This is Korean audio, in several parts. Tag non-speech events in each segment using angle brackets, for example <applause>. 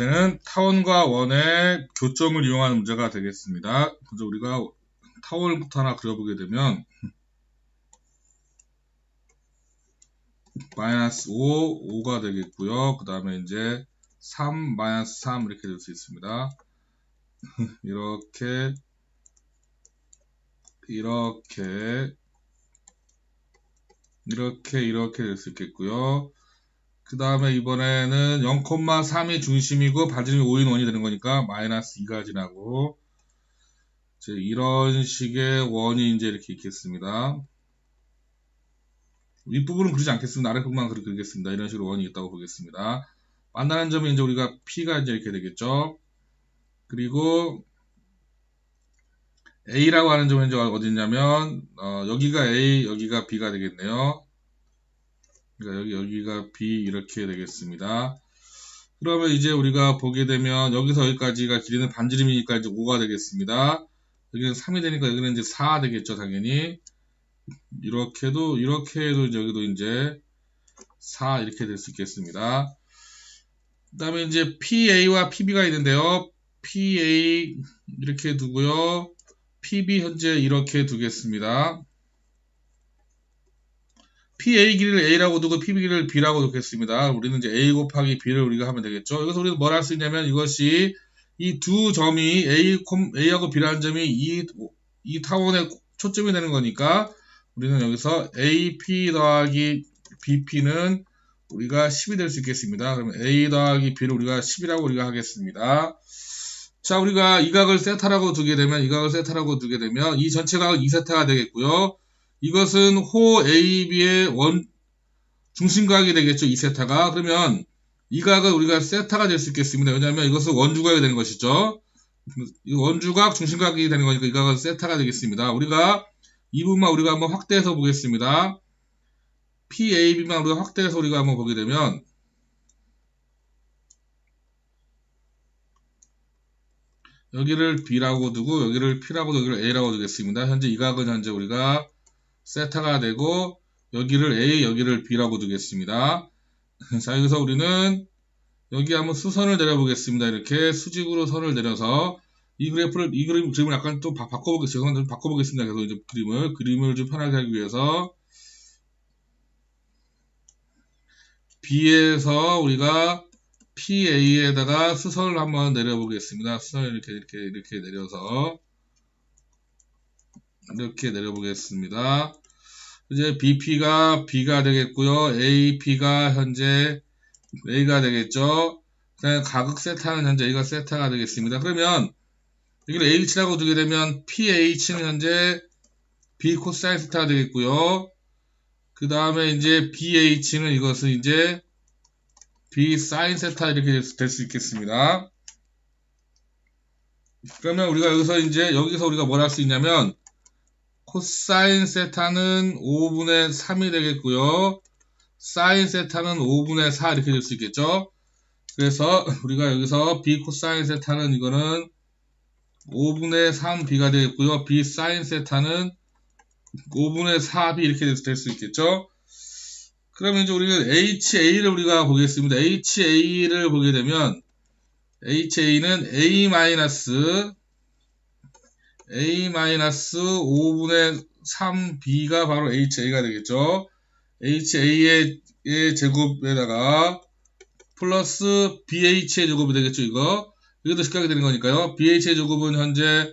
이제는 타원과 원의 교점을 이용하는 문제가 되겠습니다. 먼저 우리가 타원부터 하나 그려보게 되면 마이너스 5, 5가 되겠고요. 그 다음에 이제 3, 마이너스 3 이렇게 될 수 있습니다. <laughs> 이렇게 이렇게 이렇게 이렇게 될 수 있겠고요. 그 다음에 이번에는 0,3이 중심이고 반지름이 5인 원이 되는 거니까 마이너스 2가 지나고 이제 이런 식의 원이 이제 이렇게 있겠습니다. 윗부분은 그리지 않겠습니다. 아랫부분만 그리겠습니다. 이런 식으로 원이 있다고 보겠습니다. 만나는 점이 이제 우리가 P가 이제 이렇게 되겠죠. 그리고 A라고 하는 점은 이제 어디냐면 어, 여기가 A, 여기가 B가 되겠네요. 그러니까 여기 여기가 B 이렇게 되겠습니다. 그러면 이제 우리가 보게 되면 여기서 여기까지가 길이는 반지름이니까 이제 5가 되겠습니다. 여기는 3이 되니까 여기는 이제 4 되겠죠, 당연히. 이렇게도 이렇게 해도 여기도 이제 4 이렇게 될 수 있겠습니다. 그 다음에 이제 PA와 PB가 있는데요. PA 이렇게 두고요. PB 현재 이렇게 두겠습니다. PA 길이를 A라고 두고 PB 길이를 B라고 두겠습니다. 우리는 이제 A 곱하기 B를 우리가 하면 되겠죠. 여기서 우리는 뭘 할 수 있냐면 이것이 이 두 점이 A, A하고 B라는 점이 이, 이 타원의 초점이 되는 거니까 우리는 여기서 AP 더하기 BP는 우리가 10이 될 수 있겠습니다. 그러면 A 더하기 B를 우리가 10이라고 우리가 하겠습니다. 자, 우리가 이 각을 세타라고 두게 되면, 이 각을 세타라고 두게 되면, 이 전체 각은 2세타가 되겠고요. 이것은 호 AB의 원, 중심각이 되겠죠. 2세타가. 그러면 이 각은 우리가 세타가 될 수 있겠습니다. 왜냐하면 이것은 원주각이 되는 것이죠. 원주각, 중심각이 되는 거니까 이 각은 세타가 되겠습니다. 우리가 이 부분만 우리가 한번 확대해서 보겠습니다. PAB만 우리가 확대해서 우리가 한번 보게 되면 여기를 B라고 두고 여기를 P라고 두고 여기를 A라고 두겠습니다. 현재 이 각은 현재 우리가 세타가 되고 여기를 A, 여기를 B라고 두겠습니다. <laughs> 자, 여기서 우리는 여기 한번 수선을 내려보겠습니다. 이렇게 수직으로 선을 내려서 이 그래프를 이 그림 그림을 약간 좀 바 꿔보겠습니다. 좀 바꿔보겠습니다. 그래서 이제 그림을 그림을 좀 편하게 하기 위해서 B에서 우리가 PA에다가 수선을 한번 내려보겠습니다. 수선을 이렇게 이렇게 이렇게 내려서 이렇게 내려보겠습니다. 이제 BP가 B가 되겠고요. AP가 현재 A가 되겠죠. 그다음에 가극 세타는 현재 A가 세타가 되겠습니다. 그러면 여기를 H라고 두게 되면 PH는 현재 B 코사인 세타가 되겠고요. 그 다음에 이제 BH는 이것은 이제 B 사인 세타 이렇게 될 수 있겠습니다. 그러면 우리가 여기서 이제 여기서 우리가 뭘 할 수 있냐면 코사인 세타는 5분의 3이 되겠고요. 사인 세타는 5분의 4 이렇게 될 수 있겠죠. 그래서 <laughs> 우리가 여기서 B 코사인 세타는 이거는 5분의 3B가 되겠고요. B 사인 세타는 5분의 4B 이렇게 될 수 있겠죠. 그러면 이제 우리는 HA를 우리가 보겠습니다. HA를 보게 되면 HA는 A A 마이너스 5분의 3B가 바로 HA가 되겠죠. HA의 제곱에다가 플러스 BH의 제곱이 되겠죠. 이거 이것도 식하게 되는 거니까요. BH의 제곱은 현재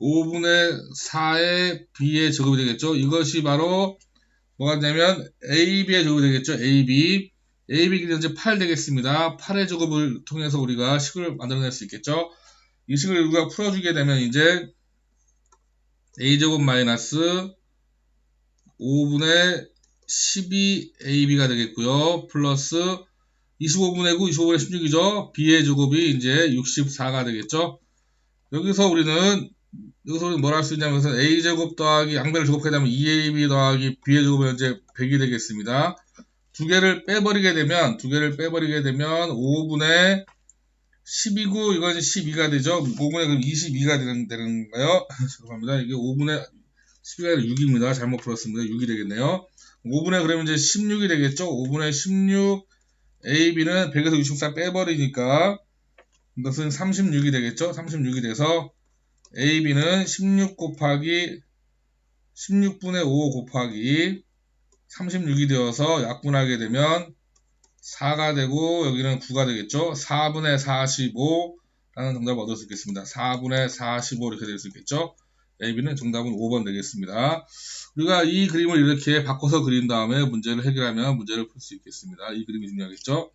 5분의 4의 B의 제곱이 되겠죠. 이것이 바로 뭐가 되냐면 AB의 제곱이 되겠죠. AB. AB 는 현재 8 되겠습니다. 8의 제곱을 통해서 우리가 식을 만들어낼 수 있겠죠. 이 식을 우리가 풀어주게 되면 이제 a제곱 마이너스 5분의 12ab가 되겠고요. 플러스 25분의 9, 25분의 16이죠. b의 제곱이 이제 64가 되겠죠. 여기서 우리는 여기서 우리는 뭘 할 수 있냐면 a제곱 더하기 양배를 제곱하게 되면 2ab 더하기 b의 제곱이 현재 100이 되겠습니다. 두 개를 빼버리게 되면 두 개를 빼버리게 되면 5분의 12구 이건 12가 되죠. 5분의 그럼 22가 되는, 되는가요? <laughs> 죄송합니다. 이게 5분의 12가 아니라 6입니다. 잘못 풀었습니다. 6이 되겠네요. 5분의 그러면 이제 16이 되겠죠. 5분의 16 AB는 100에서 64 빼버리니까 이것은 36이 되겠죠? 36이 돼서 AB는 16 곱하기 16분의 5 곱하기 36이 되어서 약분하게 되면 4가 되고 여기는 9가 되겠죠? 4분의 45 라는 정답을 얻을 수 있겠습니다. 4분의 45 이렇게 될 수 있겠죠? AB는 정답은 5번 되겠습니다. 우리가 이 그림을 이렇게 바꿔서 그린 다음에 문제를 해결하면 문제를 풀 수 있겠습니다. 이 그림이 중요하겠죠?